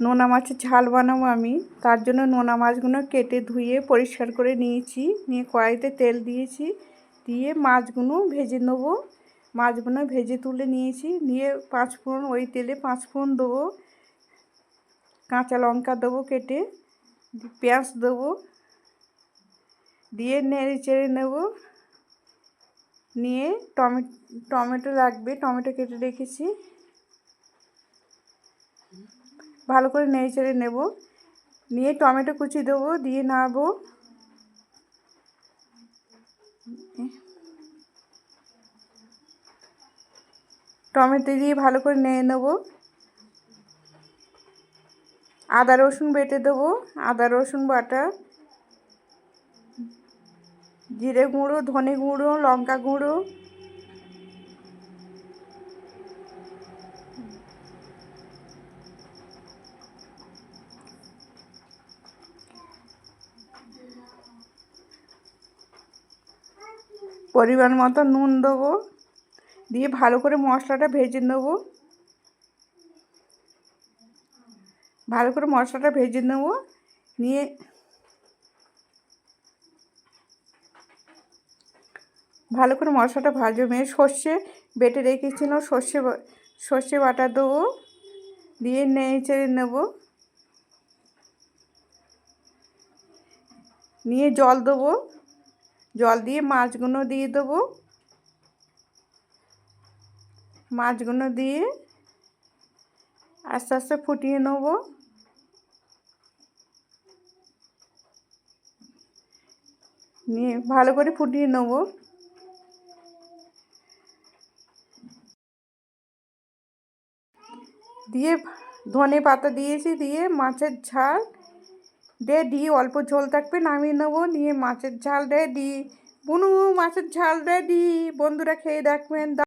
নোনা মাছের ঝাল বানাবো আমি। তার জন্য নোনা মাছগুলো কেটে ধুয়ে পরিষ্কার করে নিয়েছি। নিয়ে কড়াইতে তেল দিয়েছি। দিয়ে মাছগুলো ভেজে নেব। মাছগুলো ভেজে তুলে নিয়েছি। নিয়ে পাঁচ ফোড়ন, ওই তেলে পাঁচ ফোড়ন দেবো। কাঁচা লঙ্কা দেবো কেটে। পেঁয়াজ দেবো। দিয়ে নেড়ে চেড়ে নেব। নিয়ে টমে, টমেটো লাগবে। টমেটো কেটে রেখেছি। ভালো করে নেড়ে নেব। নিয়ে টমেটো কুচি দেবো, দিয়ে নাড়বো। টমেটো দিয়ে ভালো করে নিয়ে নেব। আদা, রসুন বেটে দেবো, আদা, রসুন বাটা, জিরে গুঁড়ো, ধনে গুঁড়ো, লঙ্কা গুঁড়ো। পরিমাণ মতো নুন দেবো। দিয়ে ভালো করে মশলাটা ভেজে নেব। ভালো করে মশলাটা ভেজে নেব। নিয়ে ভালো করে মশলাটা ভাজো মেয়ে সর্ষে বেটে রেখেছিল, সর্ষে সর্ষে বাটা দেবো। দিয়ে নেড়ে নেব। নিয়ে জল দেবো। জল দিয়ে মাছগুলো দিয়ে দেবো। মাছগুলো দিয়ে আস্তে আস্তে ফুটিয়ে নেব। নিয়ে ভালো করে ফুটিয়ে নেব। দিয়ে ধনে পাতা দিয়েছি, দিয়ে মাছের ঝাল দিয়ে দিয়ে অল্প ঝোল থাকবে, নামিয়ে নেব, নিয়ে মাছের ঝাল দে দিই বুনু, মাছের ঝাল দে দিই বন্ধুরা খেয়ে দেখবেন